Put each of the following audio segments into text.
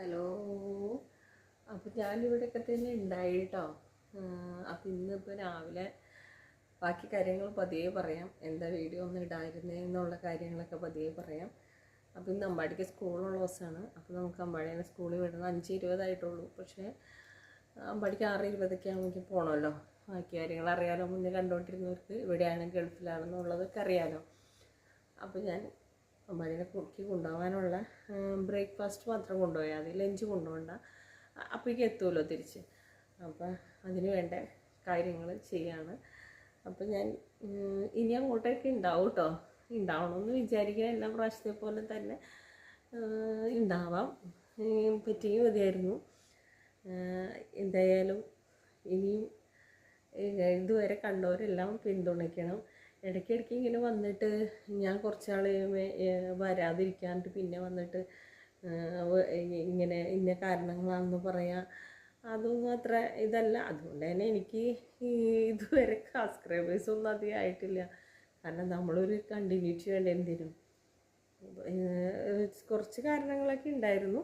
Hello. അപ്പോൾ ഞാനിവിടെയൊക്കെ തന്നെ ഉണ്ടായി കേട്ടോ അപ്പം ഇന്നിപ്പോൾ രാവിലെ ബാക്കി കാര്യങ്ങൾ പതിയെ പറയാം. എന്താ വീഡിയോ ഒന്നും ഇടായിരുന്നേ എന്നുള്ള കാര്യങ്ങളൊക്കെ പതിയെ പറയാം. അപ്പം ഇന്ന് അമ്പാടിക്ക് സ്കൂളുള്ള ദിവസമാണ്. അപ്പോൾ നമുക്ക് അമ്പാടിനെ സ്കൂളിൽ വിടുന്നത് അഞ്ച് ഇരുപതായിട്ടുള്ളൂ. പക്ഷേ അമ്പാടിക്ക് ആറ് ഇരുപതൊക്കെ ആകുമ്പോൾ പോകണമല്ലോ ബാക്കി കാര്യങ്ങൾ അറിയാലോ. മുന്നേ കണ്ടുകൊണ്ടിരുന്നവർക്ക് ഇവിടെയാണ് ഗൾഫിലാണെന്നുള്ളതൊക്കെ അറിയാലോ. അപ്പോൾ ഞാൻ അമ്മാടിനെ കുക്കി കൊണ്ടുപോകാനുള്ള ബ്രേക്ക്ഫാസ്റ്റ് മാത്രം കൊണ്ടുപോയാൽ മതി. ലഞ്ച് കൊണ്ടുപോകണ്ട. അപ്പോഴേക്കും എത്തുമല്ലോ തിരിച്ച്. അപ്പം അതിന് വേണ്ട കാര്യങ്ങൾ ചെയ്യാണ്. അപ്പം ഞാൻ ഇനി അങ്ങോട്ടേക്ക് ഉണ്ടാവും കേട്ടോ ഉണ്ടാവണമെന്ന് വിചാരിക്കുക എല്ലാ പ്രാവശ്യത്തെ പോലെ തന്നെ ഉണ്ടാവാം ഉം, പറ്റിയെങ്കിൽ മതിയായിരുന്നു. എന്തായാലും ഇനിയും ഇതുവരെ കണ്ടവരെല്ലാം പിന്തുണയ്ക്കണം. ഇടയ്ക്കിടയ്ക്ക് ഇങ്ങനെ വന്നിട്ട് ഞാൻ കുറച്ച് നാൾ വരാതിരിക്കാണ്ട് പിന്നെ വന്നിട്ട് ഇങ്ങനെ ഇന്ന കാരണങ്ങളാണെന്ന് പറയാം. അതൊന്നും അത്ര ഇതല്ല. അതുകൊണ്ട് തന്നെ എനിക്ക് ഇതുവരെ സബ്സ്ക്രൈബേഴ്സ് ഒന്നും അധികം ആയിട്ടില്ല. കാരണം നമ്മളൊരു കണ്ടിന്യൂറ്റി വേണ്ട എന്തിനും. കുറച്ച് കാരണങ്ങളൊക്കെ ഉണ്ടായിരുന്നു.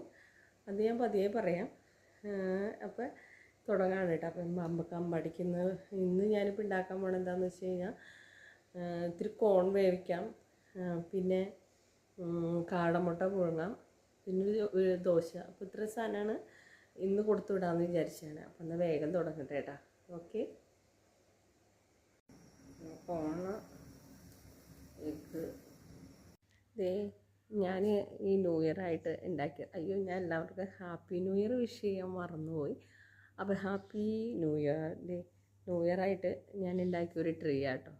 അത് ഞാൻ പതിയെ പറയാം. അപ്പം തുടങ്ങാണ് കേട്ടോ. അപ്പം അമ്പക്കം പഠിക്കുന്നത് ഇന്ന് ഞാനിപ്പോൾ ഉണ്ടാക്കാൻ പോണെന്താണെന്ന് വെച്ച് കഴിഞ്ഞാൽ ഇത്തിരി കോൺ വേവിക്കാം. പിന്നെ കാടമുട്ട പുഴുങ്ങാം. പിന്നെ ഒരു ദോശ. അപ്പോൾ ഇത്ര സാധനമാണ് ഇന്ന് കൊടുത്തു വിടാമെന്ന് വിചാരിച്ചാണ്. അപ്പം എന്നാൽ വേഗം തുടങ്ങട്ടെ കേട്ടാ ഓക്കെ? കോണ് എഗ്ഗ് ദേ ഞാൻ ഈ ന്യൂ ഇയർ ആയിട്ട് ഉണ്ടാക്കി അയ്യോ ഞാൻ എല്ലാവർക്കും ഹാപ്പി ന്യൂ ഇയർ വിഷ് ചെയ്യാൻ മറന്നുപോയി. അപ്പോൾ happy new year. New year ആയിട്ട് ഞാൻ ഉണ്ടാക്കിയ ഒരു ട്രീ ആട്ടോ.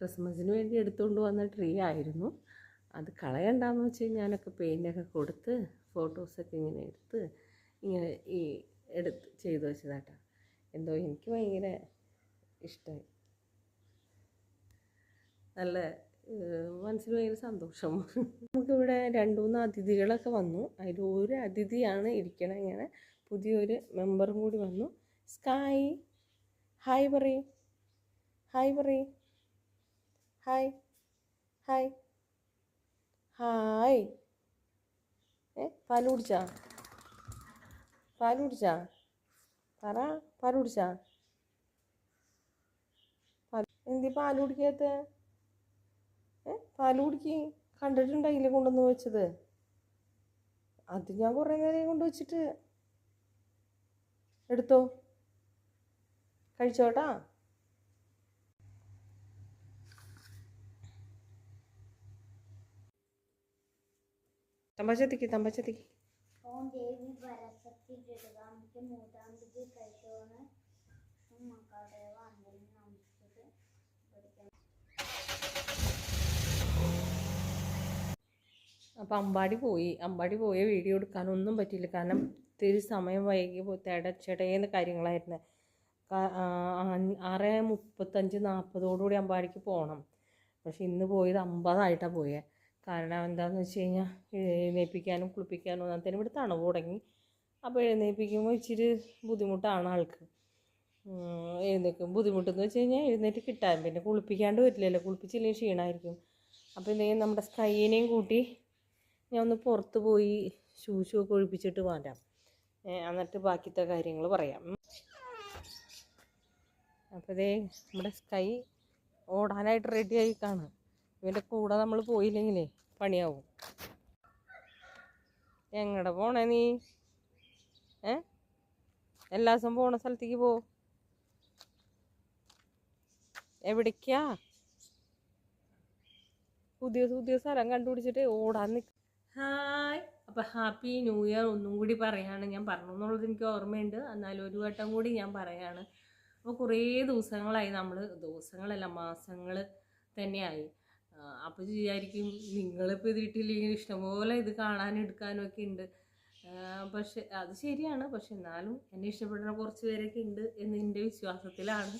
ക്രിസ്മസിന് വേണ്ടി എടുത്തുകൊണ്ട് വന്ന ട്രീ ആയിരുന്നു. അത് കളയണ്ടെന്ന് വെച്ച് ഞാനൊക്കെ പെയിന്റൊക്കെ കൊടുത്ത് ഫോട്ടോസൊക്കെ ഇങ്ങനെ എടുത്ത് ഇങ്ങനെ ഈ എടുത്ത് ചെയ്തു വെച്ചതാട്ടോ. എന്തോ എനിക്ക് ഭയങ്കര ഇഷ്ടമായി നല്ല മനസ്സിന് ഭയങ്കര സന്തോഷം. നമുക്കിവിടെ രണ്ട് മൂന്ന് അതിഥികളൊക്കെ വന്നു. അതിൽ ഒരു അതിഥിയാണ് ഇരിക്കണേ ഇങ്ങനെ. പുതിയൊരു മെമ്പറും കൂടി വന്നു. സ്കായ് ഹായ് പറയും. ഹായ് പറയും. ഹായ് ഹായ് ഹായ് ഏ പാൽ കുടിച്ചാ? പാൽ കുടിച്ചാ? പറ പാൽ കുടിച്ചാ? എന്തി പാൽ കുടിക്കാത്ത? ഏ പാൽ കുടിക്ക് കണ്ടിട്ടുണ്ടായില്ലേ കൊണ്ടുവന്ന് വെച്ചത്? അത് ഞാൻ കുറേ നേരം കൊണ്ടുവച്ചിട്ട് എടുത്തോ? കഴിച്ചോട്ടാ തമ്പച്ചത്തിക്ക് തമ്പച്ചത്തിക്ക് ഓം ദേവി പരശക്തി ജഗദാംബിക മൂതാംബിക കൈശോണ് മക്കാദേവ അന്തരിന് നമസ്കൃത് പഠിക്കണം അപ്പോൾ അമ്പാടി പോയി. അമ്പാടി പോയ വീഡിയോ എടുക്കാനൊന്നും പറ്റിയില്ല. കാരണം ഇത്തിരി സമയം വൈകി പോയി. കാര്യങ്ങളായിരുന്നു. ആറ് മുപ്പത്തഞ്ച് നാൽപ്പതോടുകൂടി അമ്പാടിക്ക് പോകണം പക്ഷെ ഇന്ന് പോയത് അമ്പതായിട്ടാണ് പോയത് കാരണം എന്താണെന്ന് വെച്ച് കഴിഞ്ഞാൽ എഴുന്നേൽപ്പിക്കാനും കുളിപ്പിക്കാനും ഒന്നാമത്തേനും ഇവിടെ തണവ് തുടങ്ങി. അപ്പോൾ എഴുന്നേൽപ്പിക്കുമ്പോൾ ഇച്ചിരി ബുദ്ധിമുട്ടാണ് ആൾക്ക്. എഴുന്നേൽക്കും ബുദ്ധിമുട്ടെന്ന് വെച്ച് കഴിഞ്ഞാൽ എഴുന്നേറ്റ് കിട്ടാൻ. പിന്നെ കുളിപ്പിക്കാണ്ട് വരില്ലല്ലോ. കുളിപ്പിച്ചില്ലെങ്കിൽ ക്ഷീണമായിരിക്കും അപ്പോൾ എന്തെങ്കിലും നമ്മുടെ സ്കൈനെയും കൂട്ടി ഞാൻ ഒന്ന് പുറത്ത് പോയി ഷൂ ഷൂ ഒക്കെ ഒഴിപ്പിച്ചിട്ട് വരാം. എന്നിട്ട് ബാക്കിത്തെ കാര്യങ്ങൾ പറയാം. അപ്പോൾ ഇതേ നമ്മുടെ സ്കൈ ഓടാനായിട്ട് റെഡിയായി കാണും. ഇവന്റെ കൂടെ നമ്മൾ പോയില്ലെങ്കിലേ പണിയാവും. എങ്ങടെ പോണേ നീ? ഏ? എല്ലാ ദിവസവും പോണ സ്ഥലത്തേക്ക് പോ. എവിടേക്കാ? പുതിയ പുതിയ സ്ഥലം കണ്ടുപിടിച്ചിട്ട് ഓടാൻ നിൽക്കും ഹായ്. അപ്പോൾ ഹാപ്പി ന്യൂ ഇയർ ഒന്നും കൂടി പറയാണ്. ഞാൻ പറഞ്ഞു എന്നുള്ളത് എനിക്ക് ഓർമ്മയുണ്ട്. എന്നാലും ഒരു വട്ടം കൂടി ഞാൻ പറയാണ്. അപ്പോൾ കുറേ ദിവസങ്ങളായി നമ്മൾ ദിവസങ്ങളല്ല മാസങ്ങൾ തന്നെയായി. അപ്പോൾ വിചാരിക്കും നിങ്ങളിപ്പോൾ ഇത് ഇട്ടില്ലെങ്കിൽ ഇഷ്ടംപോലെ ഇത് കാണാനും എടുക്കാനും ഒക്കെ ഉണ്ട്. പക്ഷെ അത് ശരിയാണ്. പക്ഷെ എന്നാലും എന്നെ ഇഷ്ടപ്പെടുന്ന കുറച്ച് പേരൊക്കെ ഉണ്ട് എന്ന് എന്റെ വിശ്വാസത്തിലാണ്.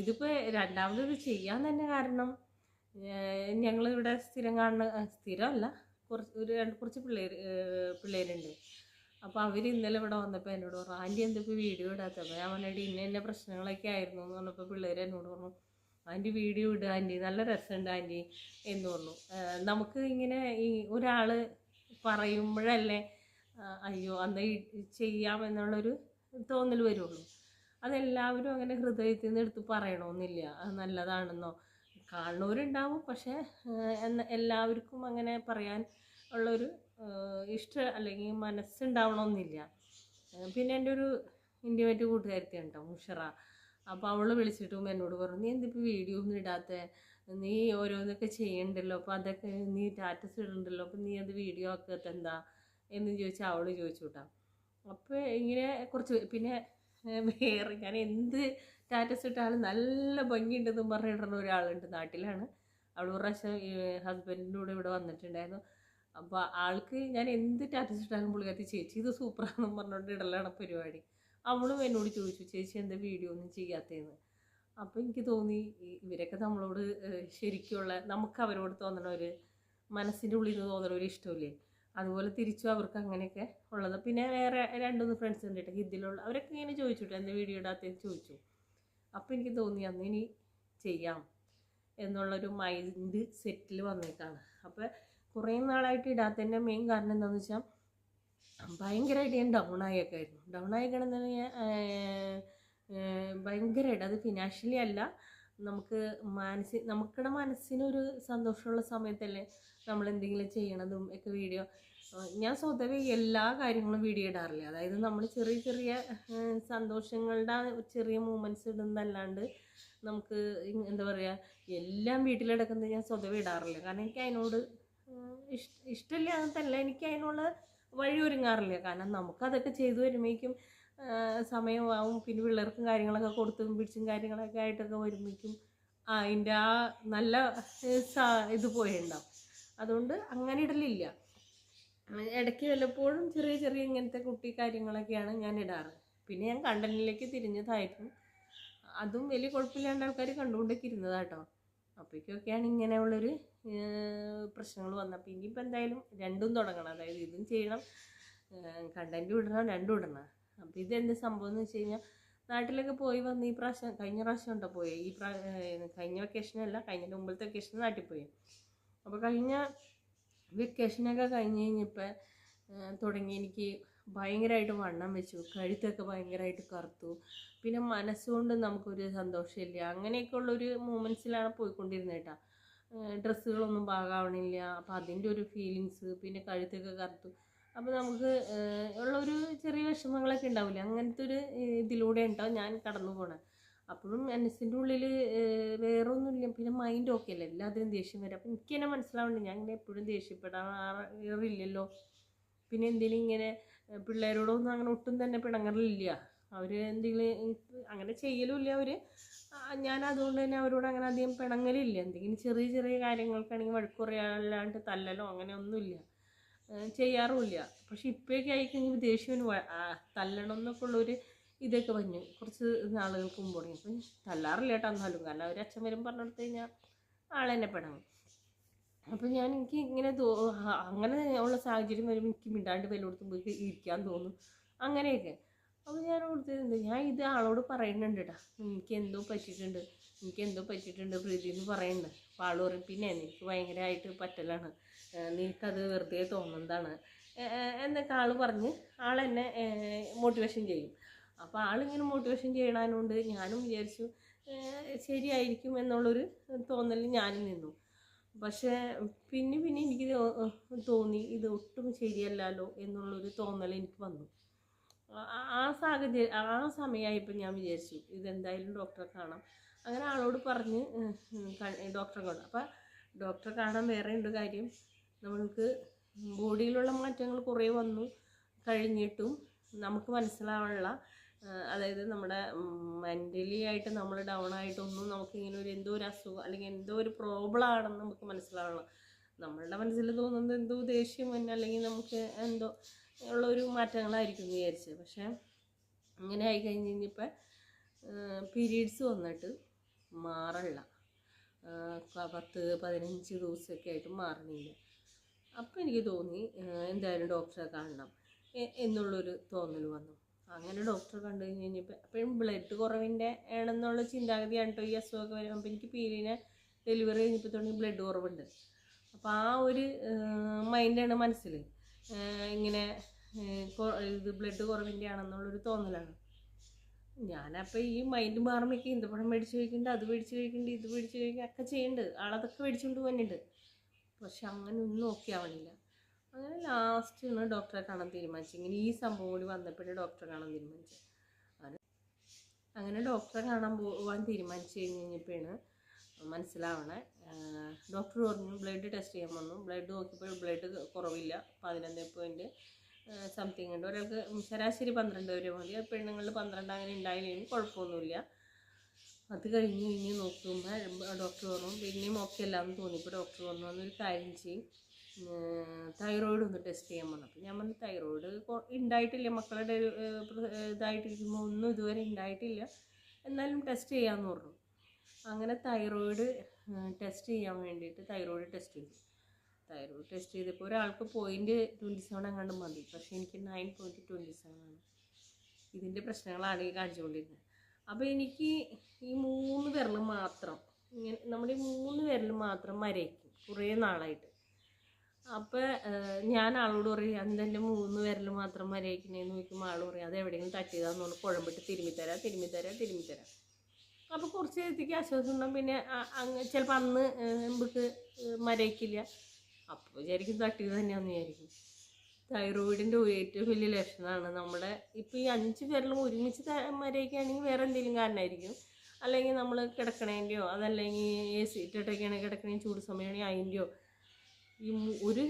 ഇതിപ്പോൾ രണ്ടാമത് ചെയ്യാൻ തന്നെ കാരണം ഞങ്ങളിവിടെ സ്ഥിരം കാണുന്ന സ്ഥിരമല്ല. കുറച്ച് ഒരു രണ്ട് കുറച്ച് പിള്ളേർ പിള്ളേരുണ്ട്. അപ്പോൾ അവർ ഇന്നലെ ഇവിടെ വന്നപ്പോൾ എന്നോട് പറഞ്ഞു ആന്റി എന്താ ഇപ്പോൾ വീഡിയോ ഇടാത്തത്? അപ്പോൾ ഞാൻ പറഞ്ഞിട്ട് ഇന്ന ഇന്ന പ്രശ്നങ്ങളൊക്കെ ആയിരുന്നു എന്ന് പറഞ്ഞപ്പോൾ പിള്ളേർ എന്നോട് പറഞ്ഞു ആന്റി വീഡിയോ ഇടുക ആന്റി നല്ല രസമുണ്ട് ആന്റി എന്ന് പറഞ്ഞു. നമുക്ക് ഇങ്ങനെ ഈ ഒരാൾ പറയുമ്പോഴല്ലേ അയ്യോ അന്ന് ചെയ്യാമെന്നുള്ളൊരു തോന്നൽ വരുള്ളൂ. അതെല്ലാവരും അങ്ങനെ ഹൃദയത്തിൽ നിന്ന് എടുത്ത് പറയണമെന്നില്ല നല്ലതാണെന്നോ? കാണുന്നവരുണ്ടാവും പക്ഷേ എല്ലാവർക്കും അങ്ങനെ പറയാൻ ഉള്ളൊരു ഇഷ്ടം അല്ലെങ്കിൽ മനസ്സുണ്ടാവണമെന്നില്ല പിന്നെ എന്റെ ഒരു ഇന്റിമേറ്റ് കൂട്ടുകാരത്തി ഉണ്ടോ മുഷറ. അപ്പോൾ അവൾ വിളിച്ചിട്ടും എന്നോട് പറഞ്ഞു നീ എന്തിപ്പോൾ വീഡിയോ ഒന്നും ഇടാത്ത? നീ ഓരോന്നൊക്കെ ചെയ്യണ്ടല്ലോ അപ്പോൾ അതൊക്കെ നീ സ്റ്റാറ്റസ് ഇടണ്ടല്ലോ അപ്പോൾ നീ അത് വീഡിയോ ആക്കാത്ത എന്താ? എന്ന് ചോദിച്ചാൽ അവൾ ചോദിച്ചു കേട്ടോ അപ്പോൾ ഇങ്ങനെ കുറച്ച് പിന്നെ വേറെ ഞാൻ എന്ത് സ്റ്റാറ്റസ് ഇട്ടാലും നല്ല ഭംഗിയുണ്ടെന്നും പറഞ്ഞിടുന്ന ഒരാളുണ്ട് നാട്ടിലാണ്. അവൾ ഒരു ഈ ഹസ്ബൻഡിന്റെ കൂടെ ഇവിടെ വന്നിട്ടുണ്ടായിരുന്നു. അപ്പോൾ ആൾക്ക് ഞാൻ എന്ത് സ്റ്റാറ്റസ് ഇട്ടാലും പുള്ളിക്കാത്തി ചേച്ചി ഇത് സൂപ്പറാണെന്ന് പറഞ്ഞുകൊണ്ട് ഇടലാണ് പരിപാടി. അവളും എന്നോട് ചോദിച്ചു ചേച്ചി എന്താ വീഡിയോ ഒന്നും ചെയ്യാത്തതെന്ന്? അപ്പോൾ എനിക്ക് തോന്നി ഇവരൊക്കെ നമ്മളോട് ശരിക്കുള്ള നമുക്ക് അവരോട് തോന്നണ ഒരു മനസ്സിന്റെ ഉള്ളിൽ നിന്ന് തോന്നണ ഒരു ഇഷ്ടമില്ലേ? അതുപോലെ തിരിച്ചു അവർക്ക് അങ്ങനെയൊക്കെ ഉള്ളത്. പിന്നെ വേറെ രണ്ട് മൂന്ന് ഫ്രണ്ട്സ് ഉണ്ട് കേട്ടോ ഹിന്ദിയിലുള്ള അവരൊക്കെ ഇങ്ങനെ ചോദിച്ചു എന്റെ വീഡിയോ ഇടാത്തതെന്ന്? ചോദിച്ചു. അപ്പോൾ എനിക്ക് തോന്നി അന്ന് ഇനി ചെയ്യാം എന്നുള്ളൊരു മൈൻഡ് സെറ്റിൽ വന്നേക്കാണ്. അപ്പോൾ കുറേ നാളായിട്ട് ഇടാത്തതിന്റെ മെയിൻ കാരണം എന്താണെന്ന് വെച്ചാൽ ഭയങ്കരമായിട്ട് ഞാൻ ഡൗൺ ആയേക്കായിരുന്നു ഡൗൺ ആയിക്കണമെന്ന് ഞാൻ ഭയങ്കരമായിട്ട് അത് ഫിനാൻഷ്യലി അല്ല നമുക്ക് മാനസിക നമുക്കിടെ മനസ്സിനൊരു സന്തോഷമുള്ള സമയത്തല്ലേ നമ്മൾ എന്തെങ്കിലും ചെയ്യണതും ഒക്കെ വീഡിയോ ഞാൻ സ്വതവേ എല്ലാ കാര്യങ്ങളും വീഡിയോ ഇടാറില്ല. അതായത് നമ്മൾ ചെറിയ ചെറിയ സന്തോഷങ്ങളുടെ ചെറിയ മൂമെന്റ്സ് ഇടുന്നതല്ലാണ്ട് നമുക്ക് എന്താ പറയുക എല്ലാം വീട്ടിലെടുക്കുന്നത് ഞാൻ സ്വതവേ ഇടാറില്ല. കാരണം എനിക്ക് അതിനോട് ഇഷ്ട ഇഷ് ഇഷ്ടമില്ല എനിക്ക് അതിനുള്ള വഴി ഒരുങ്ങാറില്ല കാരണം നമുക്കതൊക്കെ ചെയ്തു വരുമ്പോഴേക്കും സമയമാവും. പിന്നെ പിള്ളേർക്കും കാര്യങ്ങളൊക്കെ കൊടുത്തും പിടിച്ചും കാര്യങ്ങളൊക്കെ ആയിട്ടൊക്കെ വരുമ്പോഴേക്കും അതിന്റെ ആ നല്ല ഇത് പോയിട്ടുണ്ടാവും അതുകൊണ്ട് അങ്ങനെ ഇടലില്ല. ഇടയ്ക്ക് വല്ലപ്പോഴും ചെറിയ ചെറിയ ഇങ്ങനത്തെ കുട്ടി കാര്യങ്ങളൊക്കെയാണ് ഞാൻ ഇടാറ്. പിന്നെ ഞാൻ കണ്ടന്റിലേക്ക് തിരിഞ്ഞതായിരുന്നു അതും വലിയ കുഴപ്പമില്ലാണ്ട് ആൾക്കാർ കണ്ടുകൊണ്ടൊക്കെ ഇരുന്നതാട്ടോ. അപ്പോഴേക്കൊക്കെയാണ് ഇങ്ങനെയുള്ളൊരു പ്രശ്നങ്ങൾ വന്നപ്പോൾ ഇനിയിപ്പോൾ എന്തായാലും രണ്ടും തുടങ്ങണം. അതായത് ഇതും ചെയ്യണം. കണ്ടന്റ് ഇടണം രണ്ടും ഇടണം. അപ്പോൾ ഇതെന്ത് സംഭവം എന്ന് വെച്ച് കഴിഞ്ഞാൽ നാട്ടിലൊക്കെ പോയി വന്ന് ഈ പ്രാവശ്യം കഴിഞ്ഞ പ്രാവശ്യം ഉണ്ടോ പോയി? ഈ പ്രാ കഴിഞ്ഞ വെക്കേഷനല്ല കഴിഞ്ഞ മുമ്പത്തെ വെക്കേഷൻ നാട്ടിൽ പോയി. അപ്പോൾ കഴിഞ്ഞ വെക്കേഷനൊക്കെ കഴിഞ്ഞ് കഴിഞ്ഞപ്പോൾ തുടങ്ങി എനിക്ക് ഭയങ്കരമായിട്ട് വണ്ണം വെച്ചു കഴുത്തൊക്കെ ഭയങ്കരമായിട്ട് കറുത്തു. പിന്നെ മനസ്സുകൊണ്ട് നമുക്കൊരു സന്തോഷമില്ല. അങ്ങനെയൊക്കെ ഉള്ളൊരു മൂമെന്റ്സിലാണ് പോയിക്കൊണ്ടിരുന്നത് കേട്ടോ. ഡ്രസ്സുകളൊന്നും പാകാവണില്ല. അപ്പം അതിന്റെ ഒരു ഫീലിങ്സ് പിന്നെ കഴുത്തൊക്കെ കറുത്തു. അപ്പോൾ നമുക്ക് ഉള്ളൊരു ചെറിയ വിഷമങ്ങളൊക്കെ ഉണ്ടാവില്ല? അങ്ങനത്തെ ഒരു ഇതിലൂടെ ഉണ്ടാവും ഞാൻ കടന്നു പോണത് അപ്പോഴും മനസ്സിന്റെ ഉള്ളിൽ വേറൊന്നുമില്ല. പിന്നെ മൈൻഡ് ഓക്കെ അല്ല? എല്ലാത്തിനും ദേഷ്യം വരും. അപ്പം എനിക്ക് തന്നെ മനസ്സിലാവുന്നുണ്ട്. ഞാൻ ഇങ്ങനെ എപ്പോഴും ദേഷ്യപ്പെടാറില്ലല്ലോ. പിന്നെ എന്തിനും ഇങ്ങനെ പിള്ളേരോടൊന്നും അങ്ങനെ ഒട്ടും തന്നെ പിണങ്ങലില്ല. അവർ എന്തെങ്കിലും അങ്ങനെ ചെയ്യലുമില്ല അവർ ഞാൻ അതുകൊണ്ട് തന്നെ അവരോട് അങ്ങനെ അധികം പിണങ്ങലില്ല. എന്തെങ്കിലും ചെറിയ ചെറിയ കാര്യങ്ങൾക്കാണെങ്കിൽ വഴക്ക് പറയാല്ലാണ്ട് തല്ലലോ അങ്ങനെ ഒന്നുമില്ല ചെയ്യാറുമില്ല പക്ഷെ ഇപ്പോഴൊക്കെ ആയിക്കഴിഞ്ഞാൽ ദേഷ്യം വ- ആ, തല്ലണം എന്നൊക്കെ ഉള്ളൊരു ഇതൊക്കെ വന്നു. കുറച്ച് നാളുകൾക്ക് മുമ്പ് തുടങ്ങി. അപ്പം തല്ലാറില്ല കേട്ടോ എന്നാലും. കാരണം അവർ അച്ഛൻ വരും പറഞ്ഞെടുത്ത് കഴിഞ്ഞാൽ ആളെന്നെ പിണങ്ങും. അപ്പം ഞാൻ എനിക്ക് ഇങ്ങനെ അങ്ങനെ ഉള്ള സാഹചര്യം വരുമ്പോൾ എനിക്ക് മിണ്ടാണ്ട് വല്ലയിടത്തും പോയി ഇരിക്കാൻ തോന്നും. അങ്ങനെയൊക്കെ. അപ്പോൾ ഞാൻ കൊടുത്തിട്ടുണ്ട് ഞാൻ ഇത് ആളോട് പറയുന്നുണ്ട് കേട്ടോ എനിക്ക് എന്തോ പറ്റിയിട്ടുണ്ട്. എനിക്ക് എന്തോ പറ്റിയിട്ടുണ്ട് പ്രീതി എന്ന് പറയുന്നുണ്ട് അപ്പോൾ ആൾ പറയും പിന്നെ എനിക്ക് ഭയങ്കരമായിട്ട് പറ്റലാണ്. നിനക്കത് വെറുതെ തോന്നുന്നതാണ്. എന്നൊക്കെ ആൾ പറഞ്ഞ് ആളെന്നെ മോട്ടിവേഷൻ ചെയ്യും. അപ്പോൾ ആളിങ്ങനെ മോട്ടിവേഷൻ ചെയ്യണതിനോണ്ട് ഞാനും വിചാരിച്ചു ശരിയായിരിക്കും എന്നുള്ളൊരു തോന്നൽ ഞാനും നിന്നു. പക്ഷേ പിന്നെ പിന്നെ എനിക്ക് തോന്നി ഇത് ഒട്ടും ശരിയല്ലല്ലോ എന്നുള്ളൊരു തോന്നൽ എനിക്ക് വന്നു. ആ- സാഹചര്യം ആ സമയമായപ്പോൾ ഞാൻ വിചാരിച്ചു ഇതെന്തായാലും ഡോക്ടറെ കാണാം. അങ്ങനെ ആളോട് പറഞ്ഞ് ഡോക്ടറെ കാണാം. അപ്പം ഡോക്ടറെ കാണാൻ വേറെ ഉണ്ട് കാര്യം നമ്മൾക്ക് ബോഡിയിലുള്ള മാറ്റങ്ങൾ കുറേ വന്നു കഴിഞ്ഞിട്ടും നമുക്ക് മനസ്സിലാവാനുള്ള അതായത് നമ്മുടെ മെന്റലി ആയിട്ട് നമ്മൾ ഡൗൺ ആയിട്ടൊന്നും നമുക്ക് ഇങ്ങനെ ഒരു എന്തോ ഒരു അസുഖം അല്ലെങ്കിൽ എന്തോ ഒരു പ്രോബ്ലം ആണെന്ന് നമുക്ക് മനസ്സിലാവണം. നമ്മളുടെ മനസ്സിൽ തോന്നുന്നത് എന്തോ ദേഷ്യം തന്നെ അല്ലെങ്കിൽ നമുക്ക് എന്തോ ഉള്ള ഒരു മാറ്റങ്ങളായിരിക്കും വിചാരിച്ചത് പക്ഷേ ഇങ്ങനെ ആയി കഴിഞ്ഞ് കഴിഞ്ഞപ്പോൾ പീരീഡ്സ് വന്നിട്ട് മാറില്ല പത്ത് പതിനഞ്ച് ദിവസമൊക്കെ ആയിട്ട് മാറണില്ല. അപ്പോൾ എനിക്ക് തോന്നി എന്തായാലും ഡോക്ടറെ കാണണം എന്നുള്ളൊരു തോന്നൽ വന്നു. അങ്ങനെ ഡോക്ടറെ കണ്ടു കഴിഞ്ഞ് കഴിഞ്ഞപ്പോൾ അപ്പോഴും ബ്ലഡ് കുറവിന്റെ ആണെന്നുള്ള ചിന്താഗതിയാണ് ഈ അസുഖമൊക്കെ വരും എനിക്ക് പീരീനെ ഡെലിവറി കഴിഞ്ഞപ്പോൾ തുടങ്ങി ബ്ലഡ് കുറവുണ്ട്. അപ്പോൾ ആ ഒരു മൈൻഡാണ് മനസ്സിൽ ഇങ്ങനെ ഇത് ബ്ലഡ് കുറവിന്റെ ആണെന്നുള്ളൊരു തോന്നലാണ്. ഞാനപ്പോൾ ഈ മൈൻഡ് മാറുമ്പോഴേക്ക് ഈന്തപ്പഴം മേടിച്ച് കഴിക്കുന്നുണ്ട് അത് മേടിച്ച് കഴിക്കുന്നുണ്ട് ഇത് മേടിച്ച് കഴിക്കുന്നുണ്ട് ഒക്കെ ചെയ്യുന്നുണ്ട് ആളതൊക്കെ മേടിച്ചുകൊണ്ട് പോകുന്നുണ്ട് പക്ഷെ അങ്ങനെ ഒന്നും ഓക്കെ ആവണില്ല. അങ്ങനെ ലാസ്റ്റ് ലാസ്റ്റാണ് ഡോക്ടറെ കാണാൻ തീരുമാനിച്ചു. ഇങ്ങനെ ഈ സംഭവം കൂടി വന്നപ്പോഴേ ഡോക്ടറെ കാണാൻ തീരുമാനിച്ചു. അങ്ങനെ ഡോക്ടറെ കാണാൻ പോകാൻ തീരുമാനിച്ചു കഴിഞ്ഞ് കഴിഞ്ഞപ്പോഴാണ് മനസ്സിലാവണേ ഡോക്ടർ പറഞ്ഞു ബ്ലഡ് ടെസ്റ്റ് ചെയ്യാൻ വന്നു. ബ്ലഡ് നോക്കിയപ്പോൾ ബ്ലഡ് കുറവില്ല. പതിനൊന്ന് പോയിന്റ് സംതിങ് ഉണ്ട്. ഒരാൾക്ക് ശരാശരി പന്ത്രണ്ട് വരെ മതി. പെണ്ണുങ്ങളിൽ പന്ത്രണ്ട് അങ്ങനെ ഉണ്ടായില്ലെങ്കിൽ കുഴപ്പമൊന്നുമില്ല. അത് കഴിഞ്ഞ് കഴിഞ്ഞ് നോക്കുമ്പോൾ ഡോക്ടർ പറഞ്ഞു പിന്നെയും ഓക്കെ അല്ലാന്ന് തോന്നിയപ്പോൾ ഡോക്ടർ പറഞ്ഞു അന്നൊരു കാര്യം ചെയ്യും. തൈറോയിഡ് ഒന്ന് ടെസ്റ്റ് ചെയ്യാൻ പറഞ്ഞു അപ്പോൾ ഞാൻ പറഞ്ഞു തൈറോയിഡ് ഉണ്ടായിട്ടില്ല മക്കളുടെ ഇതായിട്ടിരിക്കുമ്പോൾ ഒന്നും ഇതുവരെ ഉണ്ടായിട്ടില്ല എന്നാലും ടെസ്റ്റ് ചെയ്യാമെന്ന് പറഞ്ഞു. അങ്ങനെ തൈറോയിഡ് ടെസ്റ്റ് ചെയ്യാൻ വേണ്ടിയിട്ട് തൈറോയിഡ് ടെസ്റ്റ് ചെയ്തു. തൈറോയിഡ് ടെസ്റ്റ് ചെയ്തപ്പോൾ ഒരാൾക്ക് പോയിന്റ് ട്വന്റി സെവൻ അങ്ങാണ്ട് മതി. പക്ഷേ എനിക്ക് നയൻ പോയിന്റ് ട്വന്റി സെവൻ ആണ്. ഇതിന്റെ പ്രശ്നങ്ങളാണ് ഈ കാണിച്ചുകൊണ്ടിരുന്നത്. അപ്പോൾ എനിക്ക് ഈ മൂന്ന് വിരൽ മാത്രം ഇങ്ങനെ നമ്മുടെ ഈ മൂന്ന് വിരൽ മാത്രം മരയ്ക്കും കുറേ നാളായിട്ട്. അപ്പോൾ ഞാൻ ആളോട് പറയും അതെന്റെ മൂന്ന് വിരൽ മാത്രം മരയിക്കണേന്ന് ചോദിക്കുമ്പോൾ ആൾ പറയും അത് എവിടെയെങ്കിലും തട്ടിയതാന്ന് പറഞ്ഞ് കുഴമ്പിട്ട് തിരുമ്മിത്തരാം തിരുമ്മിത്തരാം തിരുമ്മിത്തരാം അപ്പോൾ കുറച്ച് നേരത്തേക്ക് ആശ്വാസം ഉണ്ടാകും പിന്നെ അങ്ങ് ചിലപ്പോൾ അന്ന് നമുക്ക് മരയ്ക്കില്ല അപ്പോൾ വിചാരിക്കും തട്ടിയത് തന്നെയാണെന്ന് വിചാരിക്കും. തൈറോയിഡിന്റെ ഏറ്റവും വലിയ ലക്ഷണമാണ് നമ്മുടെ ഇപ്പോൾ ഈ അഞ്ച് പേരിലും ഒരുമിച്ച് മരയ്ക്കുകയാണെങ്കിൽ വേറെ എന്തെങ്കിലും കാരണമായിരിക്കും അല്ലെങ്കിൽ നമ്മൾ കിടക്കണേന്റെയോ അതല്ലെങ്കിൽ എ സി ഇട്ടിട്ടൊക്കെയാണെങ്കിൽ കിടക്കണേ ചൂട് സമയമാണെങ്കിൽ അതിന്റെയോ ഈ ഒരു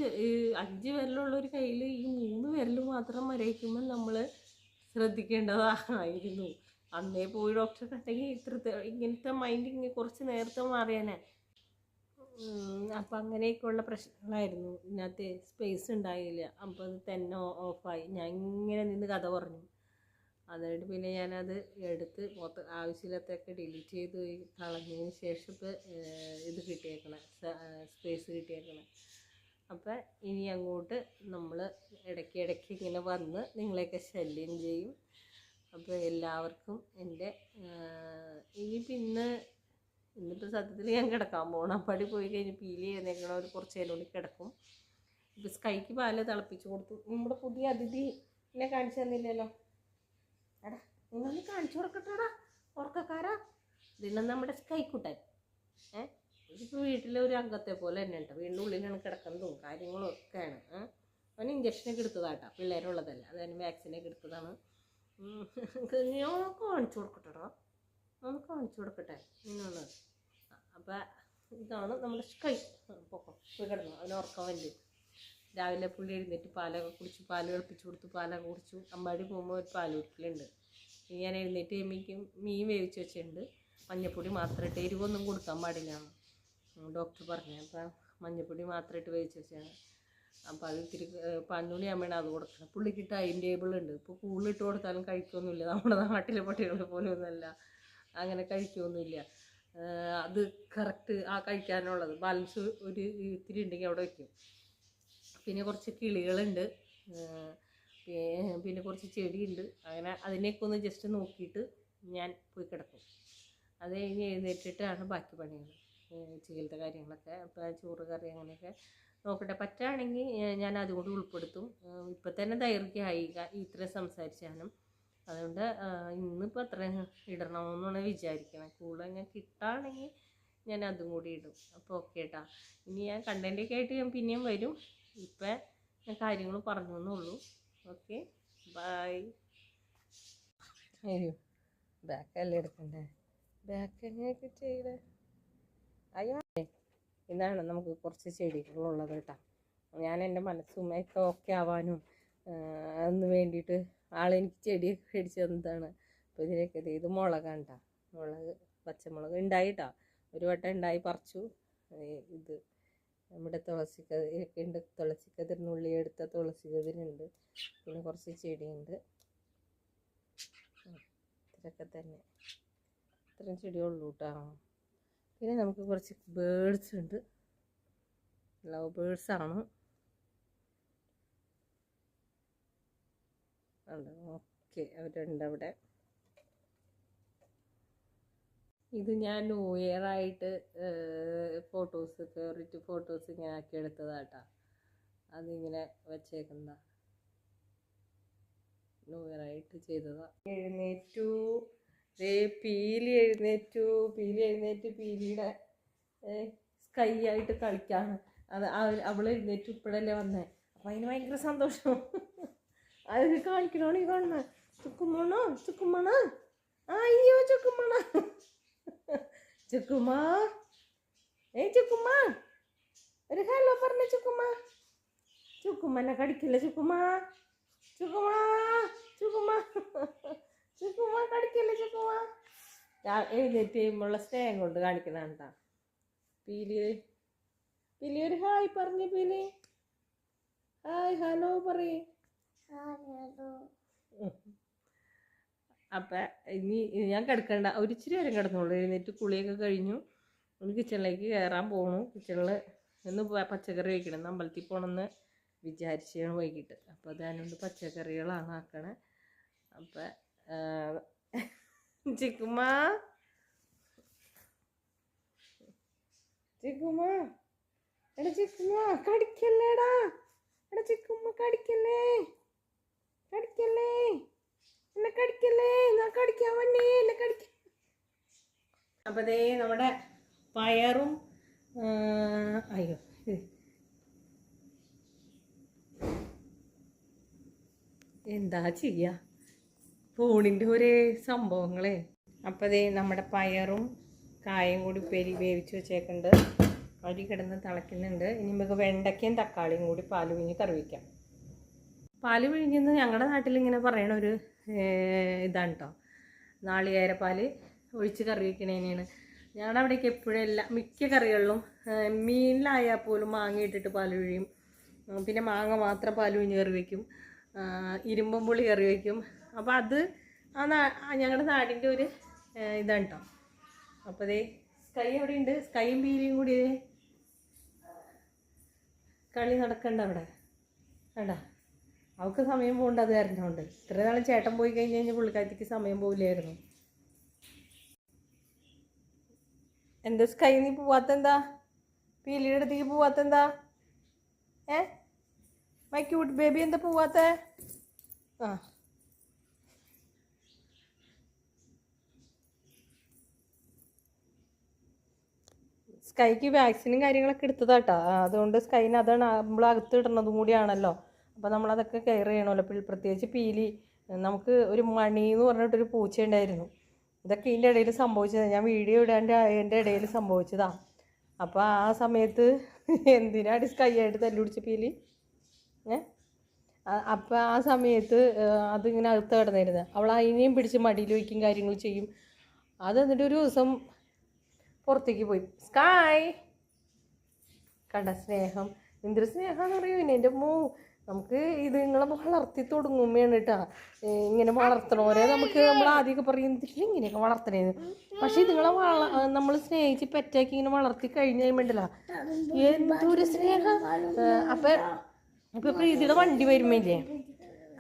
അഞ്ച് വിരലുള്ള ഒരു കയ്യിൽ ഈ മൂന്ന് വിരൽ മാത്രം വരയ്ക്കുമ്പോൾ നമ്മൾ ശ്രദ്ധിക്കേണ്ടതായിരുന്നു അന്നേ പോയി ഡോക്ടറെ കണ്ടെങ്കിൽ ഇത്രത്തെ ഇങ്ങനത്തെ മൈൻഡ് ഇങ്ങനെ കുറച്ച് നേരത്തെ മാറിയാനേ. അപ്പം അങ്ങനെയൊക്കെയുള്ള പ്രശ്നങ്ങളായിരുന്നു. ഇതിനകത്ത് സ്പേസ് ഉണ്ടായില്ല. അപ്പോൾ അത് തന്നെ ഓഫായി ഞാൻ ഇങ്ങനെ നിന്ന് കഥ പറഞ്ഞു. അതായത് പിന്നെ ഞാനത് എടുത്ത് മൊത്തം ആവശ്യമില്ലാത്തൊക്കെ ഡിലീറ്റ് ചെയ്ത് കളഞ്ഞതിന് ശേഷം ഇപ്പോൾ ഇത് കിട്ടിയേക്കണേ. സ്പേസ് കിട്ടിയേക്കണേ. അപ്പം ഇനി അങ്ങോട്ട് നമ്മൾ ഇടയ്ക്ക് ഇടയ്ക്ക് ഇങ്ങനെ വന്ന് നിങ്ങളെയൊക്കെ ശല്യം ചെയ്യും. അപ്പോൾ എല്ലാവർക്കും എന്റെ ഇനി പിന്നെ ഇന്നിപ്പോൾ സത്യത്തിൽ ഞാൻ കിടക്കാൻ പോകണം പടി പോയി കഴിഞ്ഞ് പീലി എഴുന്നേക്കണ ഒരു കുറച്ച് നേരം കൂടി കിടക്കും. ഇപ്പം സ്കൈക്ക് പാൽ തിളപ്പിച്ച് കൊടുത്തു. നമ്മുടെ പുതിയ അതിഥി എന്നെ കാണിച്ചു തന്നില്ലല്ലോ. എടാ നിങ്ങളൊന്ന് കാണിച്ചു കൊടുക്കട്ടെടാ ഉറക്കക്കാരാ. ഇതിന് നമ്മുടെ സ്കൈക്കുട്ടൻ ഏ? ഇതിപ്പോൾ വീട്ടിലെ ഒരു അംഗത്തെ പോലെ തന്നെ ഉണ്ട്. വീടിന്റെ ഉള്ളിലാണ് കിടക്കുന്നതും കാര്യങ്ങളും ഒക്കെയാണ് അവൻ ഇഞ്ചക്ഷനൊക്കെ എടുത്തതാട്ടാ പിള്ളേരുള്ളതല്ല. അതായത് വാക്സിനൊക്കെ എടുത്തതാണ്. ഞാൻ കാണിച്ചു കൊടുക്കട്ടോ ഒന്ന് കാണിച്ചു കൊടുക്കട്ടെ നിന്നുള്ളത് അപ്പം ഇതാണ് നമ്മുടെ സ്കൈ പൊക്കം കിടന്നു. അവന് ഉറക്കം വേണ്ടി രാവിലെ പുള്ളി എഴുന്നേറ്റ് പാലൊക്കെ കുടിച്ച് പാൽ കളിപ്പിച്ചു കൊടുത്തു പാലൊക്കെ കുടിച്ചു. അമ്പാടി പോകുമ്പോൾ ഒരു പാൽ കുടിക്കലുണ്ട്. ഞാൻ എഴുന്നേറ്റ് കഴിയുമ്പോഴേക്കും മീൻ വേവിച്ച് വെച്ചിട്ടുണ്ട്. മഞ്ഞപ്പൊടി മാത്രം എരിവൊന്നും കൊടുക്കാൻ പാടില്ല. ഡോക്ടർ പറഞ്ഞു. അപ്പം മഞ്ഞപ്പൊടി മാത്രമായിട്ട് വേവിച്ച് വെച്ചാണ് അപ്പോൾ അത് ഇത്തിരി പഞ്ഞുണി അമ്മയാണ് അത് കൊടുക്കണം പുള്ളിക്ക് ടൈം ടേബിൾ ഉണ്ട്. ഇപ്പോൾ കൂടുതലിട്ട് കൊടുത്താലും കഴിക്കൊന്നുമില്ല നമ്മുടെ നാട്ടിലെ പട്ടികളെ പോലെ ഒന്നുമല്ല അങ്ങനെ കഴിക്കൊന്നുമില്ല അത് കറക്റ്റ് ആ കഴിക്കാനുള്ളത്. ബാലൻസ് ഒരു ഇത്തിരി ഉണ്ടെങ്കിൽ അവിടെ വയ്ക്കും പിന്നെ കുറച്ച് കിളികളുണ്ട്. പിന്നെ കുറച്ച് ചെടിയുണ്ട്. അങ്ങനെ അതിനെയൊക്കെ ഒന്ന് ജസ്റ്റ് നോക്കിയിട്ട് ഞാൻ പോയി കിടക്കും. അത് കഴിഞ്ഞ് എഴുന്നേറ്റിട്ടാണ് ബാക്കി പണികൾ. ചെയ്യലത്തെ കാര്യങ്ങളൊക്കെ അപ്പോൾ ചോറ് കറി അങ്ങനെയൊക്കെ നോക്കട്ടെ. പറ്റുകയാണെങ്കിൽ ഞാൻ അതുകൂടി ഉൾപ്പെടുത്തും. ഇപ്പം തന്നെ ദൈർഘ്യമായി ഇത്രയും സംസാരിച്ചാലും അതുകൊണ്ട് ഇന്നിപ്പോൾ അത്ര ഇടണമെന്നാണ് വിചാരിക്കണം. കൂടുതൽ ഞാൻ കിട്ടുകയാണെങ്കിൽ ഞാൻ അതും കൂടി ഇടും. അപ്പോൾ ഓക്കെ കേട്ടാ ഇനി ഞാൻ കണ്ടന്റൊക്കെ ആയിട്ട് ഞാൻ പിന്നെയും വരും. ഇപ്പം ഞാൻ കാര്യങ്ങൾ പറഞ്ഞു എന്നുള്ളൂ ഓക്കെ. ബായ്. ബാക്കല്ലേ എടുക്കണ്ടേ? ബാക്ക് എങ്ങനെയൊക്കെ ചെയ്തേ അയ്യോ. ഇതാണ് നമുക്ക് കുറച്ച് ചെടികളുള്ളത് കേട്ടോ. ഞാൻ എന്റെ മനസ്സും ഒക്കെ ഓക്കെ ആവാനും അതിന് വേണ്ടിയിട്ട് ആളെനിക്ക് ചെടി മേടിച്ച് തന്നതാണ്. അപ്പോൾ ഇതിനൊക്കെ ഇത് മുളകാണ് ട്ടാ. മുളക് പച്ചമുളക് ഉണ്ടായിട്ടാ ഒരു വട്ടം ഉണ്ടായി പറിച്ചു. ഇത് നമ്മുടെ തുളസി കതിരൊക്കെ ഉണ്ട്. തുളസി കതിരിനുള്ളി എടുത്ത തുളസി കതിരുണ്ട് പിന്നെ കുറച്ച് ചെടിയുണ്ട്. ഇത്രയൊക്കെ തന്നെ. ഇത്രയും ചെടിയുള്ളൂ കേട്ടോ. പിന്നെ നമുക്ക് കുറച്ച് ബേഡ്സ് ഉണ്ട്. ലവ് ബേഡ്സ് ആണ്. ഓക്കെ അവരുണ്ട് അവിടെ. ഇത് ഞാൻ ന്യൂ ഇയർ ആയിട്ട് ഫോട്ടോസ് ഫേവറേറ്റ് ഫോട്ടോസ് ഇങ്ങനെ ആക്കി എടുത്തതാട്ടാ. അതിങ്ങനെ വെച്ചേക്കുന്ന ന്യൂ ഇയർ ആയിട്ട് ചെയ്തതാ. എഴുന്നേറ്റു. ദേ പീലി എഴുന്നേറ്റു പീലി എഴുന്നേറ്റ് പീലിയുടെ സ്കൈ ആയിട്ട് കളിക്കാണ്. അത് അവൾ എഴുന്നേറ്റ് ഇപ്പോഴല്ലേ വന്നേ. അപ്പം അതിന് ഭയങ്കര സന്തോഷം. അത് കാണിക്കണോണീ കാണുന്ന. ചുക്കുമ്മണോ ചുക്കുമ്മണ അയ്യോ ചുക്കുമ്മണ ചുക്കുമാ? ഏ ചുക്കുമാ? ഒരു ഹലോ പറഞ്ഞ ചുക്കുമാ? ചുക്കുമ്മനെ കടിക്കില്ല ചുക്കുമാ? ചുക്കുമാ? ചുക്കുമ്മ ചുക്കുമ്മ കടിക്കില്ല ചുക്കുമ്മ എഴുന്നേറ്റ് കഴിയുമ്പോഴുള്ള സ്നേഹം കൊണ്ട് കാണിക്കുന്നതാണ് കേട്ടോ പീലി പീലി ഒരു ഹായ് പറഞ്ഞു പീലി. ഹായ് ഹലോ പറയേ. അപ്പം ഇനി ഞാൻ കിടക്കണ്ട. ഒരു ഇച്ചിരി നേരം കിടന്നുള്ളൂ എഴുന്നേറ്റ് കുളിയൊക്കെ കഴിഞ്ഞു. ഒന്ന് കിച്ചണിലേക്ക് കയറാൻ പോകണു കിച്ചണിൽ ഇന്ന് പച്ചക്കറി വയ്ക്കണം അമ്പലത്തിൽ പോകണമെന്ന് വിചാരിച്ചാണ് വൈകിട്ട്. അപ്പോൾ അതുകൊണ്ട് പച്ചക്കറികളാണ് ആക്കണേ. അപ്പം ചിക്കുമ്മ ചിക്കുമ്മ എടാ ചിക്കുമ്മ കടിക്കല്ലേടാ? എടാ ചിക്കുമ്മ കടിക്കല്ലേ? കടിക്കല്ലേ? എന്നെ കടിക്കല്ലേ? ഞാൻ കടിക്കാൻ വന്നേ എന്നെ കടിക്ക അപ്പൊ ദേ നമ്മുടെ പയറും അയ്യോ. എന്താ ചെയ്യാ? ഫോണിന്റെ ഒരേ സംഭവങ്ങളെ. അപ്പോൾ ദേ നമ്മുടെ പയറും കായും കൂടി പെരി വേവിച്ച് വെച്ചേക്കുന്നുണ്ട് അരി കിടന്ന് തിളയ്ക്കുന്നുണ്ട്. ഇനി നമുക്ക് വെണ്ടയ്ക്കയും തക്കാളിയും കൂടി പാൽ പിഴിഞ്ഞ് കറി പാൽ പിഴിഞ്ഞെന്ന് ഞങ്ങളുടെ നാട്ടിൽ ഇങ്ങനെ പറയണ ഒരു ഇതാണ് കേട്ടോ നാളികേരപ്പാൽ ഒഴിച്ച് കറി വയ്ക്കണേനെയാണ് ഞങ്ങളുടെ അവിടേക്ക് എപ്പോഴും എല്ലാ മിക്ക കറികളിലും മീനിലായാൽ പോലും മാങ്ങ ഇട്ടിട്ട് പാൽ പിഴിയും. പിന്നെ മാങ്ങ മാത്രം പാൽ പിഴിഞ്ഞ് കറി വയ്ക്കും ഇരുമ്പും പുളി കറി വയ്ക്കും അപ്പോൾ അത് ആ നാ ഞങ്ങളുടെ നാടിന്റെ ഒരു ഇതാണ് കേട്ടോ അപ്പോൾ ദേ സ്കൈ എവിടെ ഉണ്ട് സ്കൈയും പീലിയും കൂടി കളി നടക്കണ്ട അവിടെ. വേണ്ട അവൾക്ക് സമയം പോകണ്ട അത് കാരണമുണ്ട് ഇത്ര നാളും ചേട്ടൻ പോയി കഴിഞ്ഞ് കഴിഞ്ഞാൽ പുള്ളിക്കാരത്തിക്ക് സമയം പോവില്ലായിരുന്നു. എന്താ സ്കൈ നീ പോവാത്തെന്താ? പീലിയുടെ അടുത്തേക്ക് പോവാത്തെന്താ? ഏ? മൈ ക്യൂട്ട് ബേബി എന്താ പോവാത്ത? ആ. സ്കൈക്ക് വാക്സിനും കാര്യങ്ങളൊക്കെ എടുത്തതാട്ടാ. അതുകൊണ്ട് സ്കൈന് അതാണ് നമ്മൾ അകത്ത് ഇടുന്നതും കൂടിയാണല്ലോ. അപ്പോൾ നമ്മളതൊക്കെ കെയർ ചെയ്യണമല്ലോ. പ്രത്യേകിച്ച് പീലി നമുക്ക് ഒരു മണി എന്ന് പറഞ്ഞിട്ടൊരു പൂച്ച ഉണ്ടായിരുന്നു. ഇതൊക്കെ ഇതിന്റെ ഇടയിൽ സംഭവിച്ചതാണ് ഞാൻ വീഡിയോ ഇടാണ്ട് അതിന്റെ ഇടയിൽ സംഭവിച്ചതാണ് അപ്പോൾ ആ സമയത്ത് എന്തിനാണ് സ്കൈ ആയിട്ട് തല്ലുപിടിച്ച പീലി? ഏ? അപ്പോൾ ആ സമയത്ത് അതിങ്ങനെ അകത്ത് കിടന്നിരുന്നത് അവൾ അതിനെയും പിടിച്ച് മടിയിൽ വയ്ക്കും കാര്യങ്ങൾ ചെയ്യും. അത് എന്നിട്ട് ഒരു ദിവസം പുറത്തേക്ക് പോയി. സ്കായ് കണ്ട സ്നേഹം. എന്തൊരു സ്നേഹമാണെന്ന് പറയൂ. ഇനി എന്റെ മൂ നമുക്ക് ഇത് നിങ്ങളെ വളർത്തി തുടങ്ങുമ്പോഴാണ് കേട്ടോ ഇങ്ങനെ വളർത്തണോരെ നമുക്ക് നമ്മൾ ആദ്യമൊക്കെ പറയും ഇങ്ങനെയൊക്കെ വളർത്തണേന്ന് പക്ഷേ ഇതുങ്ങളെ വള നമ്മൾ സ്നേഹിച്ച് പെറ്റാക്കി ഇങ്ങനെ വളർത്തി കഴിഞ്ഞ് കഴിയുമ്പോണ്ടല്ല എന്തൊരു സ്നേഹം. അപ്പം ഇപ്പൊ പ്രീതിയുടെ വണ്ടി വരുമ്പോയില്ലേ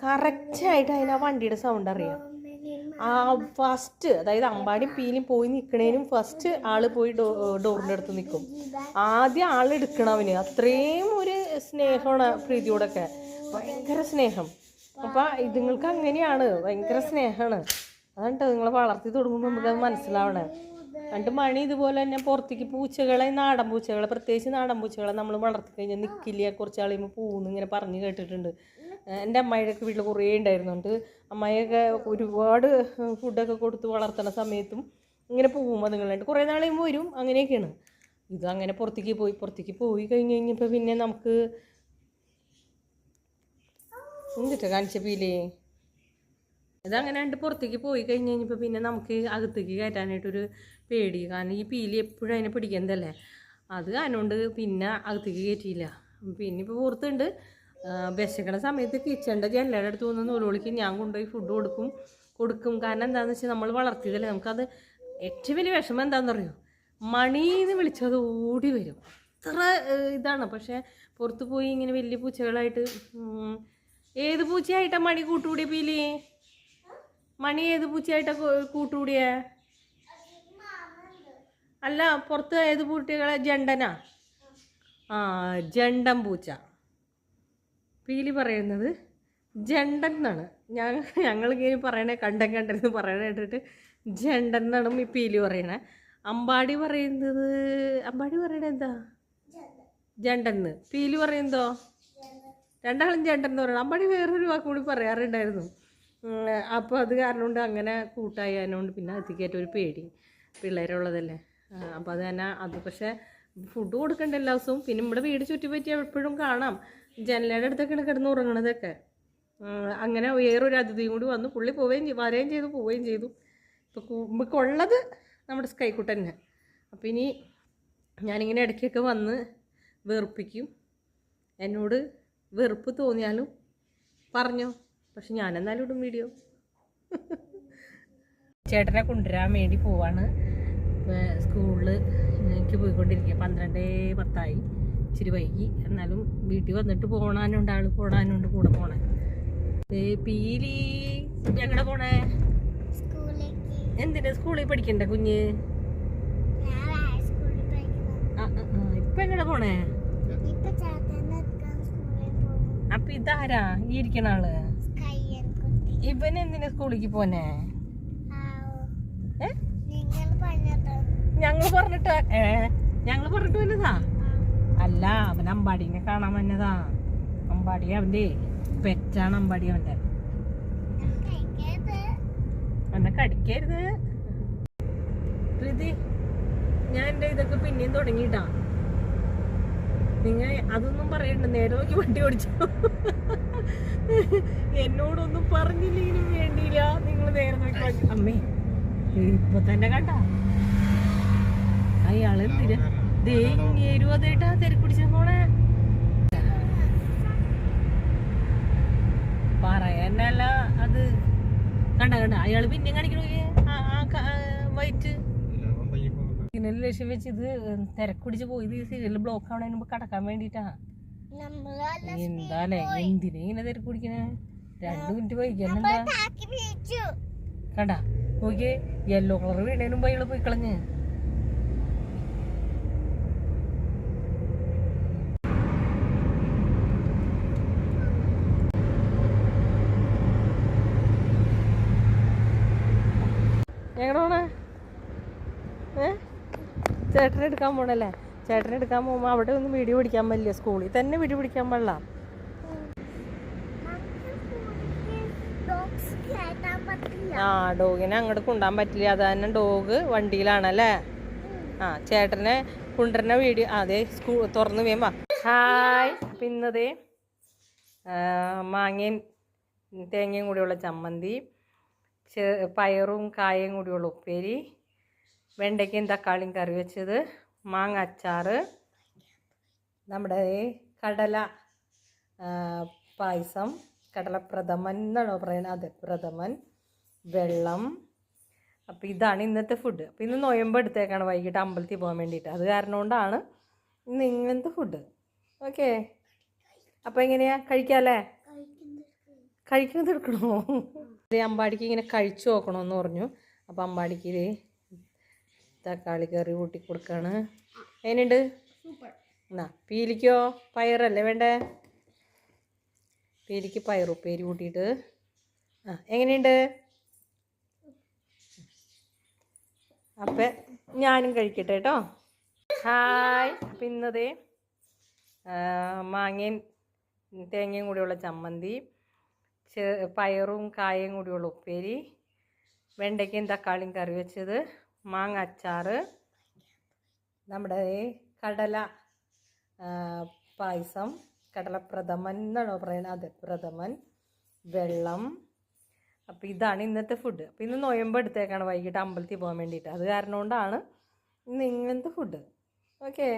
കറക്റ്റായിട്ട് അതിന് വണ്ടിയുടെ സൗണ്ട് അറിയാം? ആ ഫസ്റ്റ് അതായത് അമ്പാടി പീലി പോയി നിൽക്കണേനും ഫസ്റ്റ് ആൾ പോയി ഡോ ഡോറിന്റെ അടുത്ത് നിൽക്കും ആദ്യം ആൾ എടുക്കണവന് അത്രയും ഒരു സ്നേഹമാണ് പ്രീതിയോടൊക്കെ. ഭയങ്കര സ്നേഹം. അപ്പം ഇതുങ്ങൾക്ക് അങ്ങനെയാണ്. ഭയങ്കര സ്നേഹമാണ്. അതാണ് നിങ്ങളെ വളർത്തി തുടങ്ങുമ്പോൾ നമുക്കത് മനസ്സിലാവണേ. രണ്ട് മണി ഇതുപോലെ തന്നെ പുറത്തേക്ക് പൂച്ചകളെ നാടൻ പൂച്ചകളെ പ്രത്യേകിച്ച് നാടൻ പൂച്ചകളെ നമ്മൾ വളർത്തി കഴിഞ്ഞാൽ നിൽക്കില്ല കുറച്ച് കഴിയുമ്പോൾ പോകുന്നു ഇങ്ങനെ പറഞ്ഞു കേട്ടിട്ടുണ്ട്. എന്റെ അമ്മായിടൊക്കെ വീട്ടിൽ കുറേ ഉണ്ടായിരുന്നുണ്ട്. അമ്മായിയൊക്കെ ഒരുപാട് ഫുഡൊക്കെ കൊടുത്ത് വളർത്തുന്ന സമയത്തും ഇങ്ങനെ പോകുമ്പോൾ നിങ്ങളുണ്ട് കുറേ നാൾ കഴിയുമ്പോൾ വരും. അങ്ങനെയൊക്കെയാണ്. ഇത് അങ്ങനെ പുറത്തേക്ക് പോയി പുറത്തേക്ക് പോയി കഴിഞ്ഞ് കഴിഞ്ഞപ്പോൾ പിന്നെ നമുക്ക് എന്തിട്ടാ കാണിച്ച പീലേ ഇതങ്ങനെ കണ്ട് പുറത്തേക്ക് പോയി കഴിഞ്ഞ് കഴിഞ്ഞപ്പോൾ പിന്നെ നമുക്ക് അകത്തേക്ക് കയറ്റാനായിട്ടൊരു പേടി. കാരണം ഈ പീലി എപ്പോഴും അതിനെ പിടിക്കുന്നതല്ലേ അത് കാരണമുണ്ട് പിന്നെ അകത്തേക്ക് കയറ്റിയില്ല. പിന്നെ ഇപ്പോൾ പുറത്തുണ്ട്. വിശക്കണ സമയത്ത് കിച്ചണിന്റെ ജനലയുടെ അടുത്ത് വന്ന് നൂലോളിക്ക് ഞാൻ കൊണ്ടുപോയി ഫുഡ് കൊടുക്കും. കൊടുക്കും. കാരണം എന്താണെന്ന് വെച്ചാൽ നമ്മൾ വളർത്തിയതല്ലേ. നമുക്കത് ഏറ്റവും വലിയ വിഷമം എന്താണെന്ന് അറിയോ മണീന്ന് വിളിച്ചത് ഓടി വരും. അത്ര ഇതാണ്. പക്ഷേ പുറത്ത് പോയി ഇങ്ങനെ വലിയ പൂച്ചകളായിട്ട് ഏത് പൂച്ചയായിട്ടാണ് മണി കൂട്ടുകൂടിയ പീലി? മണി ഏത് പൂച്ചയായിട്ടാണ് കൂട്ടുകൂടിയേ? അല്ല പുറത്ത് ഏത് പൂട്ടികളെ? ജണ്ടനാ? ആ ജണ്ടൻ പൂച്ച. പീലി പറയുന്നത് ജണ്ടൻ എന്നാണ്. ഞാൻ ഞങ്ങളിങ്ങനെ പറയണേ കണ്ടൻ കണ്ടെന്ന് പറയണ കേട്ടിട്ട് ജണ്ടൻ എന്നാണ് ഈ പീലി പറയണേ. അമ്പാടി പറയുന്നത് അമ്പാടി പറയണത് എന്താ? ജണ്ടെന്ന് പീലി പറയുന്നതോ? രണ്ടാളും ജണ്ടൻ എന്ന് പറയണം. അമ്പാടി വേറൊരു വാക്ക് കൂടി പറയാറുണ്ടായിരുന്നു. അപ്പോൾ അത് കാരണം കൊണ്ട് അങ്ങനെ കൂട്ടായതുകൊണ്ട് പിന്നെ അതിക്കേറ്റ ഒരു പേടി പിള്ളേരുള്ളതല്ലേ. അപ്പോൾ അത് തന്നെ അത് പക്ഷേ ഫുഡ് കൊടുക്കേണ്ട എല്ലാ ദിവസവും. പിന്നെ നമ്മുടെ വീട് ചുറ്റിപ്പറ്റി എപ്പോഴും കാണാം. ജനലയുടെ അടുത്തൊക്കെയാണ് കിടന്ന് ഉറങ്ങണതൊക്കെ അങ്ങനെ വേറൊരു അതിഥിയും കൂടി വന്ന്. പുള്ളി പോവുകയും ചെയ്തു വരികയും ചെയ്തു പോവുകയും ചെയ്തു. ഇപ്പോൾ നമുക്കുള്ളത് നമ്മുടെ സ്കൈക്കുട്ടൻ തന്നെ. അപ്പോൾ ഇനി ഞാനിങ്ങനെ ഇടയ്ക്കൊക്കെ വന്ന് വെറുപ്പിക്കും. എന്നോട് വെറുപ്പ് തോന്നിയാലും പറഞ്ഞോ. പക്ഷെ ഞാനെന്നാലും ഇടും വീഡിയോ. ചേട്ടനെ കൊണ്ടുവരാൻ വേണ്ടി പോവാണ്. സ്കൂളിൽ എനിക്ക് പോയിക്കൊണ്ടിരിക്കുക. പന്ത്രണ്ട് പത്തായി. ഇച്ചിരി വൈകി. എന്നാലും വീട്ടിൽ വന്നിട്ട് പോണാനുണ്ട് ആൾ പോണാനുണ്ട് കൂടെ പോണേ. ഏ പീലി എങ്ങടെ പോണേ? എന്തിനാ സ്കൂളിൽ പഠിക്കണ്ട കുഞ്ഞ്? ഇപ്പൊ എങ്ങടെ പോണേ? അപ്പൊ ഇതാരാ? ഈ ഇരിക്കണ ആൾ? ഇവൻ എന്തിനാ സ്കൂളിലേക്ക് പോനെ ഞങ്ങൾ പറഞ്ഞിട്ട് ഏ? ഞങ്ങൾ പറഞ്ഞിട്ട് വന്നതാ? അല്ല അവൻ അമ്പാടിനെ കാണാൻ വന്നതാ. അമ്പാടി അവന്റെ പെറ്റാണ് അമ്പാടി അവന്റെ എന്നെ കടിക്കരുത്. പ്രീതി ഞാൻ എന്റെ ഇതൊക്കെ പിന്നെയും തുടങ്ങിട്ടാ നിങ്ങൾ അതൊന്നും പറയണ്ട നേരെ നോക്കി വണ്ടി ഓടിച്ചു. എന്നോടൊന്നും പറഞ്ഞില്ലെങ്കിലും വേണ്ടിയില്ല. നിങ്ങൾ നേരെ നോക്കി അമ്മേ ഇപ്പൊ തന്നെ കണ്ട? അയാൾ എന്തിനാ ദേ ഇങ്ങേരും അതേട്ടാ തിരക്കുടിച്ച പോണേ പറയാനല്ല അത് കണ്ട കണ്ട. അയാൾ പിന്നെ കാണിക്കണോ വൈറ്റ്? സിഗ്നൽ ലക്ഷ്യം വെച്ച് ഇത് തിരക്കുടിച്ച് പോയത് ഈ സിഗ്നൽ ബ്ലോക്ക് ആവണതിന് കടക്കാൻ വേണ്ടിട്ടാ. നമ്മളല്ല എന്താലേ എന്തിനാ ഇങ്ങനെ തിരക്കുടിക്കണേ രണ്ടു മിനിറ്റ് പിടിച്ചു കണ്ട നോക്കിയേ യെല്ലോ കളർ വീണേനും മുമ്പ് പോയി കളഞ്ഞ് എങ്ങനെ പോണേ ഏ ചേട്ടനെ എടുക്കാൻ പോണല്ലേ? ചേട്ടനെ എടുക്കാൻ പോകുമ്പോൾ അവിടെ ഒന്നും വീഡിയോ പിടിക്കാൻ പറ്റില്ല സ്കൂളിൽ തന്നെ വീഡിയോ പിടിക്കാൻ പാടില്ല. ആ ഡോഗിനെ അങ്ങോട്ട് കൊണ്ടാൻ പറ്റില്ല. അത് തന്നെ ഡോഗ് വണ്ടിയിലാണല്ലേ? ആ ചേട്ടനെ കൊണ്ടുവരുന്ന വീഡിയോ അതെ സ്കൂൾ തുറന്നു വേമ്പാ ഹായ്. പിന്നത് മാങ്ങയും തേങ്ങയും കൂടിയുള്ള ചമ്മന്തി പയറും കായയും കൂടിയുള്ള ഉപ്പേരി വെണ്ടയ്ക്കയും തക്കാളിയും കറി വെച്ചത് മാങ്ങ അച്ചാർ നമ്മുടെ കടല പായസം കടലപ്രഥമൻ എന്നാണോ പറയുന്നത്? അതെ പ്രഥമൻ വെള്ളം. അപ്പോൾ ഇതാണ് ഇന്നത്തെ ഫുഡ് അപ്പോൾ ഇന്ന് നൊയമ്പ് എടുത്തേക്കാണ് വൈകിട്ട് അമ്പലത്തിൽ പോകാൻ വേണ്ടിയിട്ട്. അത് കാരണം കൊണ്ടാണ് ഇന്ന് ഇങ്ങനത്തെ ഫുഡ് ഓക്കെ അപ്പോൾ എങ്ങനെയാ? കഴിക്കാല്ലേ കഴിക്കുന്നത് എടുക്കണോ? അമ്പാടിക്ക് ഇങ്ങനെ കഴിച്ചു നോക്കണമെന്ന് പറഞ്ഞു. അപ്പോൾ അമ്പാടിക്ക് തക്കാളി കറി കൂട്ടി കൊടുക്കാണ്. അതിനുണ്ട് എന്നാ പീലിക്കോ പയറല്ലേ വേണ്ടേ? പീലിക്ക് പയറുപ്പേരി കൂട്ടിയിട്ട്. ആ എങ്ങനെയുണ്ട്? അപ്പ ഞാനും കഴിക്കട്ടെ കേട്ടോ. ഹായ് അപ്പം ഇന്നതേ മാങ്ങയും തേങ്ങയും കൂടിയുള്ള ചമ്മന്തി പയറും കായയും കൂടിയുള്ള ഉപ്പേരി വെണ്ടയ്ക്കയും തക്കാളിയും കറി വെച്ചത്. മാങ്ങ അച്ചാർ നമ്മുടെ കടല പായസം കടല പ്രഥമൻ എന്നാണോ പറയുന്നത് അതെ പ്രഥമൻ വെള്ളം. അപ്പോൾ ഇതാണ് ഇന്നത്തെ ഫുഡ് അപ്പോൾ ഇന്ന് നൊയമ്പ് എടുത്തേക്കാണ് വൈകിട്ട് അമ്പലത്തിൽ പോകാൻ വേണ്ടിയിട്ട്. അത് കാരണം കൊണ്ടാണ് ഇന്ന് ഇങ്ങനത്തെ ഫുഡ് ഓക്കെ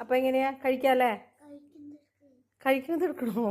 അപ്പോൾ എങ്ങനെയാ? കഴിക്കാല്ലേ? കഴിക്കുന്നത് എടുക്കണോ?